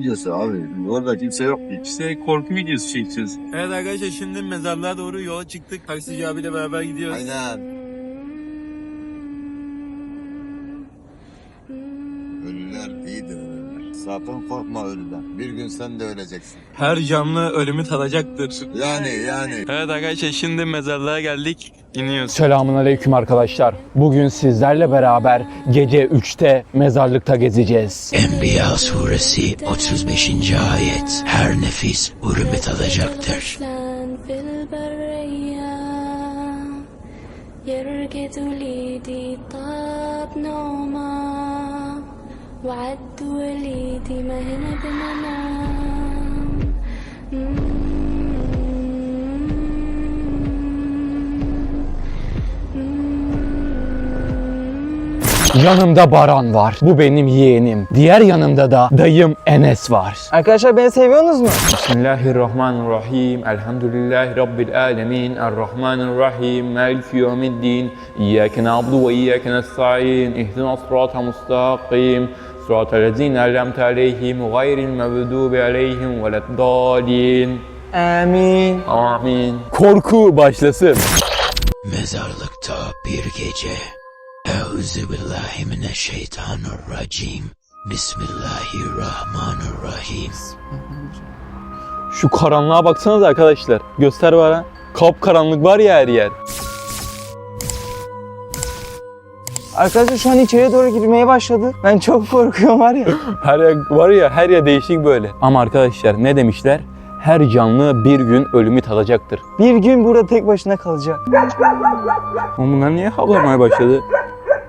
videosu abi. Orada kimse yok ki. İşte korku videosu çekeceğiz. Evet arkadaşlar şimdi mezarlığa doğru yola çıktık. Taksici abiyle beraber gidiyoruz. Aynen. Sakın korkma ölüden. Bir gün sen de öleceksin. Her canlı ölümü tadacaktır. Yani yani. Evet arkadaşlar şimdi mezarlığa geldik. İniyoruz. Selamun aleyküm arkadaşlar. Bugün sizlerle beraber gece 3'te mezarlıkta gezeceğiz. Enbiya suresi 35. ayet Her nefis ölümü tadacaktır. في البرية يرقد وليدي طاب نومه وعد وليدي ما هنا بننام Yanımda Baran var. Bu benim yeğenim. Diğer yanımda da dayım Enes var. Arkadaşlar beni seviyorsunuz mu? Bismillahirrahmanirrahim. Elhamdülillahi Rabbil alemin. Errahmanirrahim. Maliki yevmiddin. İyyâke na'budu ve iyyâke nesta'in. İhdina sırata mustakim. Sıratal lezîne ellemte aleyhim. Gayril mevdubi aleyhim veleddâlin. Amin. Amin. Korku başlasın. Mezarlıkta bir gece Euzubillahimineşşeytanirracim Bismillahirrahmanirrahim Şu karanlığa baksanız arkadaşlar. Göster bana. Kap karanlık var ya her yer. Arkadaşlar şu an içeriye doğru girmeye başladı. Ben çok korkuyorum var ya. Her yer var ya her yer değişik böyle. Ama arkadaşlar ne demişler? Her canlı bir gün ölümü tadacaktır. Bir gün burada tek başına kalacak. Ama bunlar niye havlamaya başladı?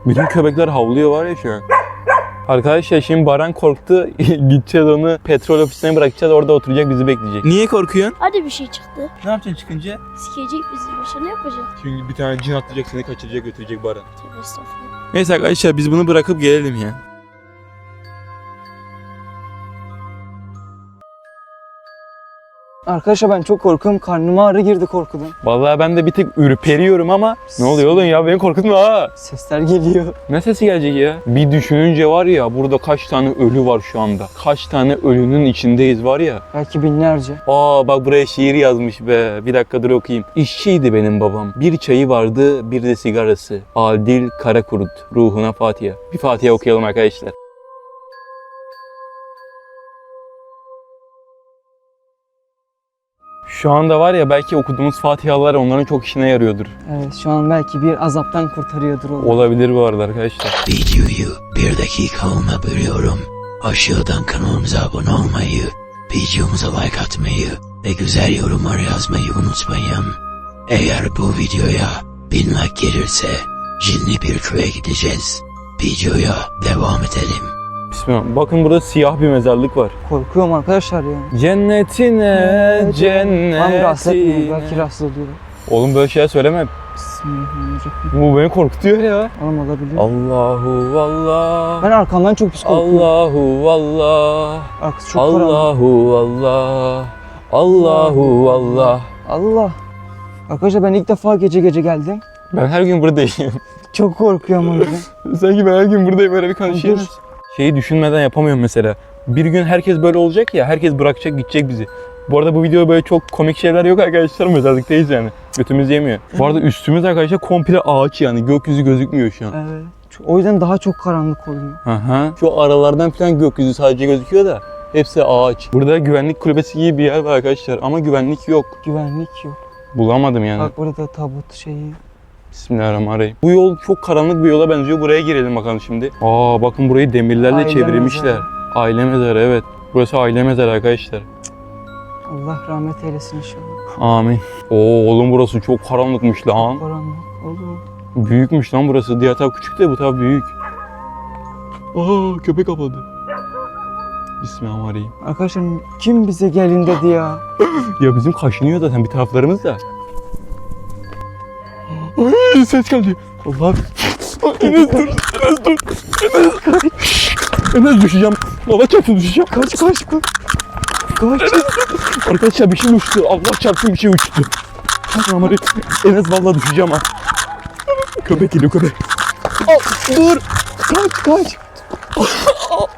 Bütün köpekler havlıyor var ya şu an. Arkadaşlar şimdi Baran korktu. Gideceğiz onu petrol ofisine bırakacağız. Orada oturacak bizi bekleyecek. Niye korkuyorsun? Hadi bir şey çıktı. Ne yapacaksın çıkınca? Sikecek bizi başa ne yapacak? Çünkü bir tane cin atlayacak seni kaçıracak götürecek Baran. Tövbe estağfurullah. Neyse arkadaşlar biz bunu bırakıp gelelim ya. Arkadaşlar ben çok korkuyorum. Karnıma ağrı girdi korkudan. Vallahi ben de bir tık ürperiyorum ama ne oluyor oğlum ya beni korkutma ha. Sesler geliyor. Ne sesi gelecek ya? Bir düşününce var ya burada kaç tane ölü var şu anda. Kaç tane ölünün içindeyiz var ya. Belki binlerce. Aa bak buraya şiir yazmış be. Bir dakika dur okuyayım. İşçiydi benim babam. Bir çayı vardı, bir de sigarası. Adil Karakurut. Ruhuna Fatiha. Bir Fatiha okuyalım arkadaşlar. Şu anda var ya belki okuduğumuz Fatihalar onların çok işine yarıyordur. Evet şu an belki bir azaptan kurtarıyordur onu. Olabilir bu arada arkadaşlar. Videoyu bir dakikalığına bölüyorum Aşağıdan kanalımıza abone olmayı Videomuza like atmayı Ve güzel yorumlar yazmayı unutmayın Eğer bu videoya bin like gelirse Cinli bir köye gideceğiz Videoya devam edelim Bismillah. Bakın burada siyah bir mezarlık var. Korkuyorum arkadaşlar ya. Cennetine, Tamam rahatsız etmeyin. Belki cennetine. rahatsız oluyorum. Oğlum böyle şeyler söyleme. Bismillahirrahmanirrahim. Bu beni korkutuyor ya. Oğlum olabilir. Allahu Allah. Ben arkamdan çok pis korkuyorum. Allahu Allah. Arkası çok karanlık. Allahu Allah. Allahu Allah. Allah. Arkadaşlar ben ilk defa gece gece geldim. Ben her gün buradayım. Çok korkuyorum o yüzden. Sanki ben her gün buradayım öyle bir konuşuyoruz. Şeyi düşünmeden yapamıyorum mesela. Bir gün herkes böyle olacak ya, herkes bırakacak gidecek bizi. Bu arada bu videoda böyle çok komik şeyler yok arkadaşlar. Mezarlıktayız yani. Götümüz yemiyor. Bu arada üstümüz arkadaşlar komple ağaç yani. Gökyüzü gözükmüyor şu an. Evet. O yüzden daha çok karanlık oluyor. Aha. Şu aralardan falan gökyüzü sadece gözüküyor da hepsi ağaç. Burada güvenlik kulübesi gibi bir yer var arkadaşlar ama güvenlik yok. Güvenlik yok. Bulamadım yani. Bak burada tabut şeyi. Bismillahirrahmanirrahim. Bu yol çok karanlık bir yola benziyor. Buraya girelim bakalım şimdi. Aa bakın burayı demirlerle Aile çevirmişler. mezarı. Aile mezarı evet. Burası aile mezarı arkadaşlar. Allah rahmet eylesin inşallah. Amin. Oo oğlum burası çok karanlıkmış lan. Karanlık. Olur. Büyükmüş lan burası. Diğer taraf küçük de bu taraf büyük. Aa köpek kapadı. Bismillahirrahmanirrahim. Arkadaşlar kim bize gelin dedi ya. Ya bizim kaşınıyor zaten bir taraflarımız da. Ay ses geldi. Allah. Enes dur. Enes dur. Enes. Enes düşeceğim. Allah çarpsın düşeceğim. Kaç kaç kaç. Kaç. Arkadaşlar bir şey uçtu. Allah çarpsın bir şey uçtu. Aman Enes vallahi düşeceğim ha. Köpek geliyor köpek. Aa, dur. Kaç kaç.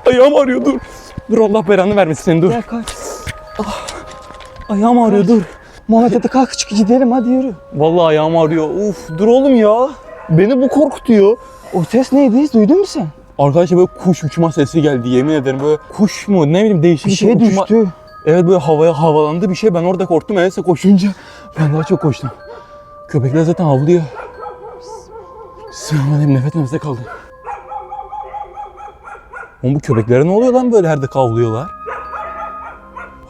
Ayağım ağrıyor dur. Dur Allah belanı vermesin seni dur. Gel kaç. Ah, ayağım ağrıyor dur. Muhammed hadi kalk çık gidelim hadi yürü. Vallahi ayağım ağrıyor. Uf dur oğlum ya. Beni bu korkutuyor. O ses neydi? Duydun mu sen? Arkadaşlar böyle kuş uçma sesi geldi yemin ederim böyle kuş mu ne bileyim değişik Bir şey uçma- düştü. Evet böyle havaya havalandı bir şey ben orada korktum Enes'e koşunca ben daha çok koştum. Köpekler zaten havlıyor. Bismillahirrahmanirrahim nefes nefese kaldım. Oğlum bu köpeklere ne oluyor lan böyle her dakika havlıyorlar?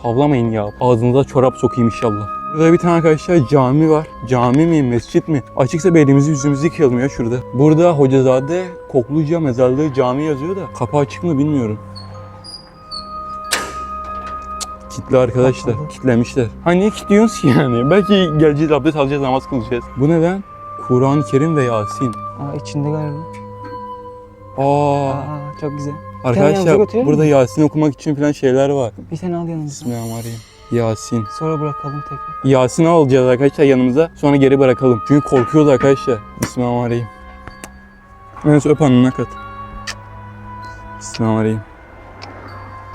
Havlamayın ya. Ağzınıza çorap sokayım inşallah. Burada bir tane arkadaşlar cami var. Cami mi, mescit mi? Açıksa bir elimizi yüzümüzü yıkayalım ya şurada. Burada Hocazade Kokluca Mezarlığı Cami yazıyor da kapı açık mı bilmiyorum. Kitli arkadaşlar. Kitlemişler. Ha niye kilitliyorsunuz ki yani? Belki geleceğiz abdest alacağız namaz kılacağız. Bu neden? Kur'an-ı Kerim ve Yasin. Aa içinde galiba. Aa, Aa çok güzel. arkadaşlar burada? Yasin okumak için falan şeyler var. Bir tane al yanımıza. Bismillahirrahmanirrahim. Yasin. Sonra bırakalım tekrar. Yasin'i alacağız arkadaşlar yanımıza. Sonra geri bırakalım. Çünkü korkuyoruz arkadaşlar. Bismillahirrahmanirrahim. Neyse öp alnına kat. Bismillahirrahmanirrahim.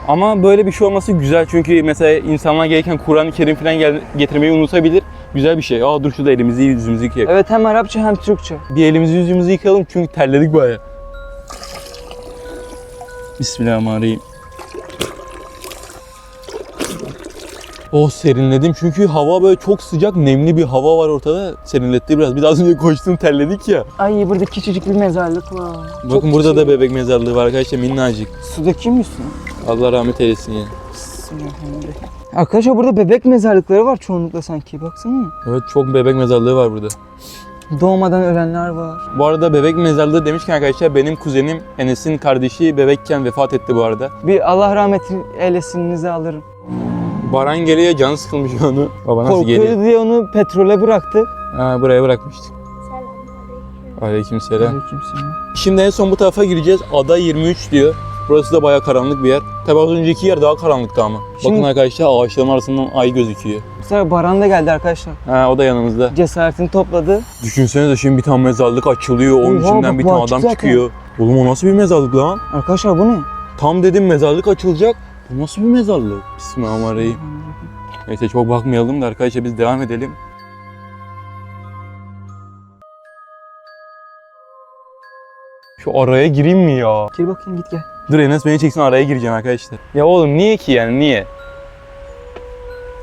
Ama böyle bir şey olması güzel çünkü mesela insanlar gelirken Kur'an-ı Kerim falan gel- getirmeyi unutabilir. Güzel bir şey. Aa dur şurada elimizi yüzümüzü yıkayalım. Evet hem Arapça hem Türkçe. Bir elimizi yüzümüzü yıkayalım çünkü terledik baya. Bismillahirrahmanirrahim. Oh serinledim çünkü hava böyle çok sıcak nemli bir hava var ortada. Serinletti biraz. Bir daha az önce koştum terledik ya. Ay burada küçücük bir mezarlık var. Bakın burada da bebek mezarlığı var arkadaşlar minnacık. Su dökeyim mi üstüne? Allah rahmet eylesin ya. Bismillahirrahmanirrahim. Arkadaşlar burada bebek mezarlıkları var çoğunlukla sanki baksana. Evet çok bebek mezarlığı var burada. Doğmadan ölenler var. Bu arada bebek mezarlığı demişken arkadaşlar benim kuzenim Enes'in kardeşi bebekken vefat etti bu arada. Bir Allah rahmet eylesininizi alırım. Baran geriye canı sıkılmış onu. Baba nasıl geliyor? Korkuyordu diye onu petrole bıraktık. Ha, buraya bırakmıştık. Selamünaleyküm. Aleykümselam. Aleykümselam. Şimdi en son bu tarafa gireceğiz. Ada 23 diyor. Burası da bayağı karanlık bir yer. Tabii az önceki yer daha karanlıktı ama. Şimdi- Bakın arkadaşlar ağaçların arasından ay gözüküyor. Sefer Baran da geldi arkadaşlar. Ha o da yanımızda. Cesaretini topladı. Düşünsenize şimdi bir tane mezarlık açılıyor. Onun Oha, içinden bak bir bu tane açık adam zaten. çıkıyor. Oğlum o nasıl bir mezarlık lan? Arkadaşlar bu ne? Tam dedim mezarlık açılacak. Bu nasıl bir mezarlık? Bismillahirrahmanirrahim. Neyse çok bakmayalım da arkadaşlar biz devam edelim. Şu araya gireyim mi ya? Gir bakayım git gel. Dur Enes beni çeksin araya gireceğim arkadaşlar. Ya oğlum niye ki yani niye?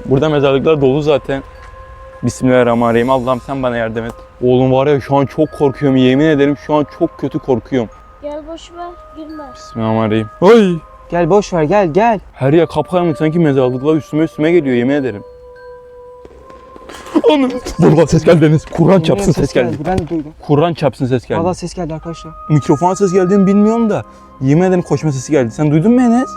Burada mezarlıklar dolu zaten. Bismillahirrahmanirrahim. Allah'ım sen bana yardım et. Oğlum var ya şu an çok korkuyorum. Yemin ederim şu an çok kötü korkuyorum. Gel boş ver girme. Bismillahirrahmanirrahim. Ay! Gel boş ver gel gel. Her yer kapkaranlık sanki mezarlıklar üstüme üstüme geliyor yemin ederim. Onu. Burada ses geldi Enes. Kur'an çapsın Buraya ses geldi. Ben de duydum. Kur'an çapsın ses geldi. Valla ses geldi arkadaşlar. Mikrofona ses geldiğini bilmiyorum da yemin ederim koşma sesi geldi. Sen duydun mu Enes?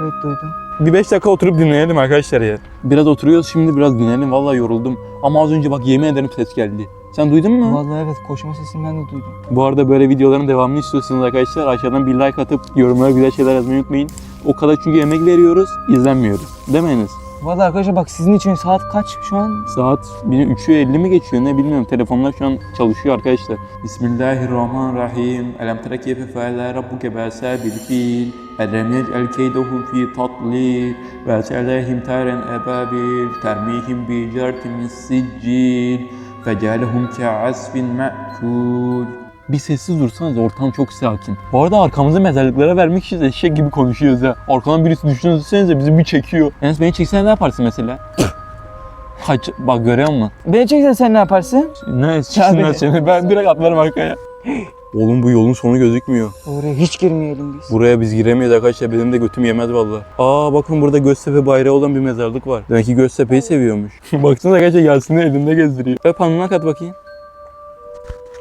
Evet duydum. Bir 5 dakika oturup dinleyelim arkadaşlar ya. Biraz oturuyoruz şimdi biraz dinleyelim. Vallahi yoruldum. Ama az önce bak yemin ederim ses geldi. Sen duydun mu? Vallahi evet koşma sesini ben de duydum. Bu arada böyle videoların devamını istiyorsanız arkadaşlar aşağıdan bir like atıp yorumlara güzel şeyler yazmayı unutmayın. O kadar çünkü emek veriyoruz, izlenmiyoruz. Değil mi Enes? Valla arkadaşlar bak sizin için saat kaç şu an? Saat 3'ü 50 mi geçiyor ne bilmiyorum. Telefonlar şu an çalışıyor arkadaşlar. Bismillahirrahmanirrahim. Elem tere keyfe feale rabbuke ba'sa bil fil. Elem yec'el keydehu fi tatlil. Ve se'alehim taren ebabil. Termihim bi min siccil. Fecalehum ke'asfin me'kul. Bir sessiz dursanız ortam çok sakin. Bu arada arkamızı mezarlıklara vermek için eşek gibi konuşuyoruz ha. Arkadan birisi düşünsenize bizi bir çekiyor. Enes beni çeksen ne yaparsın mesela? Kaç, bak görüyor musun? Beni çeksen sen ne yaparsın? Ne seni. Ben direkt atlarım arkaya. Oğlum bu yolun sonu gözükmüyor. Oraya hiç girmeyelim biz. Buraya biz giremeyiz arkadaşlar. Benim de götüm yemez vallahi. Aa bakın burada Göztepe bayrağı olan bir mezarlık var. Demek ki Göztepe'yi seviyormuş. Baksana arkadaşlar Yasin'i elinde gezdiriyor. Öp alnına kat bakayım.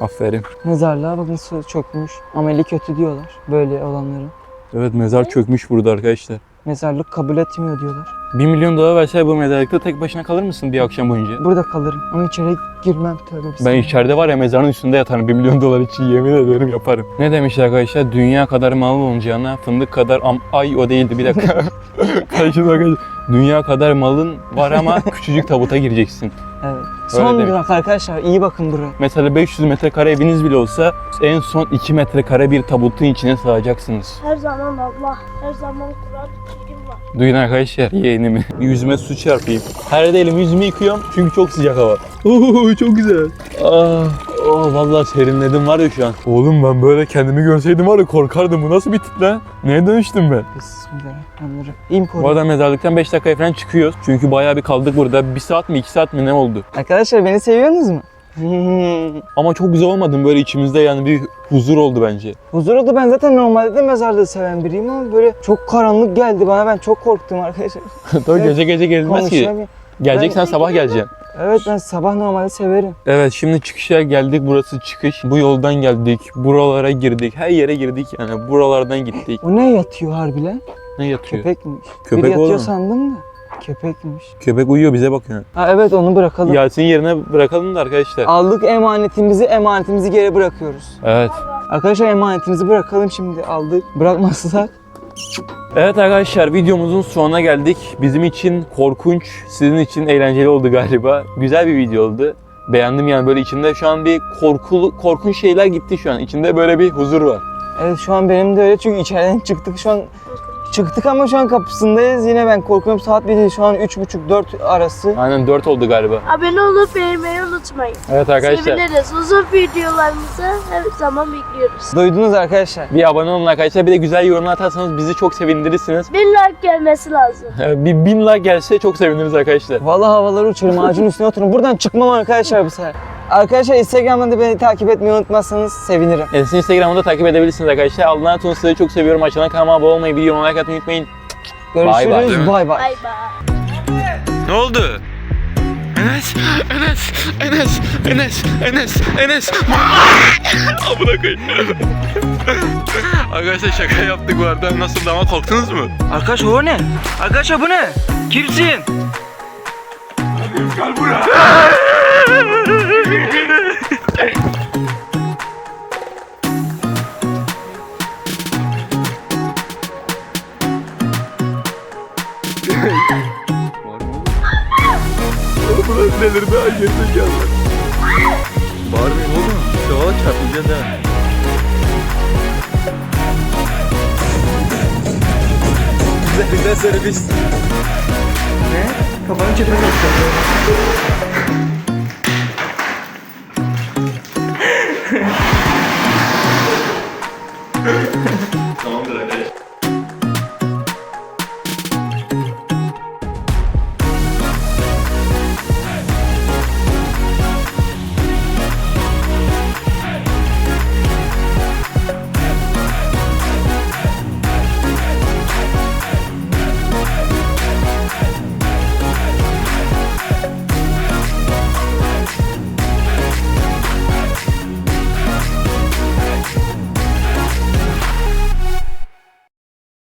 Aferin. Mezarlığa bakın su çökmüş. Ameli kötü diyorlar böyle olanların. Evet mezar çökmüş burada arkadaşlar. Mezarlık kabul etmiyor diyorlar. 1 milyon dolar verse bu mezarlıkta tek başına kalır mısın bir akşam boyunca? Burada kalırım ama içeri girmem tövbe Ben içeride var ya mezarın üstünde yatarım. 1 milyon dolar için yemin ederim yaparım. Ne demiş arkadaşlar? Dünya kadar mal olacağına fındık kadar am... Ay o değildi bir dakika. Arkadaşlar. Dünya kadar malın var ama küçücük tabuta gireceksin. Evet. Son demek. durak arkadaşlar iyi bakın buraya. Mesela 500 metrekare eviniz bile olsa en son 2 metrekare bir tabutun içine sığacaksınız. Her zaman Allah, her zaman Kur'an kerim var. Duyun arkadaşlar yeğenimi. Yüzüme su çarpayım. Her yerde elimi yüzümü yıkıyorum çünkü çok sıcak hava. Oo çok güzel. Ah, oh, vallahi serinledim var ya şu an. Oğlum ben böyle kendimi görseydim var ya korkardım. Bu nasıl bir tip lan? Neye dönüştüm ben? Bismillahirrahmanirrahim. İyiyim Bu arada mezarlıktan 5 dakika falan çıkıyoruz. Çünkü bayağı bir kaldık burada. 1 saat mi 2 saat mi ne oldu? Arkadaşlar beni seviyorsunuz mu? Ama çok güzel olmadı mı? Böyle içimizde yani bir huzur oldu bence. Huzur oldu ben zaten normalde de mezarlığı seven biriyim ama böyle çok karanlık geldi bana ben çok korktum arkadaşlar. Tabii Evet. gece gece gelmez ki. Geleceksen sabah geleceksin. Evet ben sabah normalde severim. Evet şimdi çıkışa geldik. Burası çıkış. Bu yoldan geldik. Buralara girdik. Her yere girdik yani. Buralardan gittik. O ne yatıyor harbilen? Ne yatıyor? Köpek, Köpekmiş. Köpek Biri yatıyor oğlum. sandım da. Köpekmiş. uyuyor bize bakıyor. Ha evet onu bırakalım. Yasin yerine bırakalım da arkadaşlar. Aldık emanetimizi, emanetimizi geri bırakıyoruz. Evet. Arkadaşlar emanetinizi bırakalım şimdi aldık. Bırakmazsak Evet arkadaşlar videomuzun sonuna geldik. Bizim için korkunç, sizin için eğlenceli oldu galiba. Güzel bir video oldu. Beğendim yani böyle içimde şu an bir korkulu, korkunç şeyler gitti şu an. İçimde böyle bir huzur var. Evet şu an benim de öyle çünkü içeriden çıktık şu an çıktık ama şu an kapısındayız yine ben korkuyorum saat 1 şu an 3.30-4 arası. Aynen 4 oldu galiba. Abone olup beğenmeyi unutmayın. Evet arkadaşlar. Seviniriz. Uzun videolarımızı her zaman bekliyoruz. Duydunuz arkadaşlar. Bir abone olun arkadaşlar. Bir de güzel yorumlar atarsanız bizi çok sevindirirsiniz. Bir like gelmesi lazım. Bir bin like gelse çok seviniriz arkadaşlar. Vallahi havaları uçurum ağacın üstüne oturun. Buradan çıkmam arkadaşlar bu sefer. Arkadaşlar Instagram'dan da beni takip etmeyi unutmazsanız sevinirim. Enes'in Instagram'da takip edebilirsiniz arkadaşlar. Allah'a emanet sizi çok seviyorum. Aşağıdan kanalıma abone olmayı, videoma like atmayı unutmayın. Bay bay. Görüşürüz. Bay bay. Bay bay. Ne oldu? Enes, Enes, Enes, Enes, Enes, Enes. Amına koyayım. Arkadaşlar şaka yaptık bu arada. Nasıldı ama korktunuz mu? Arkadaşlar o ne? Arkadaşlar bu ne? Kimsin? Delirdi ay gerizekalı. Bağırmayın oğlum. Şavala çarpılacağız ha. Güzel servis. Kafanı Tamamdır arkadaşlar.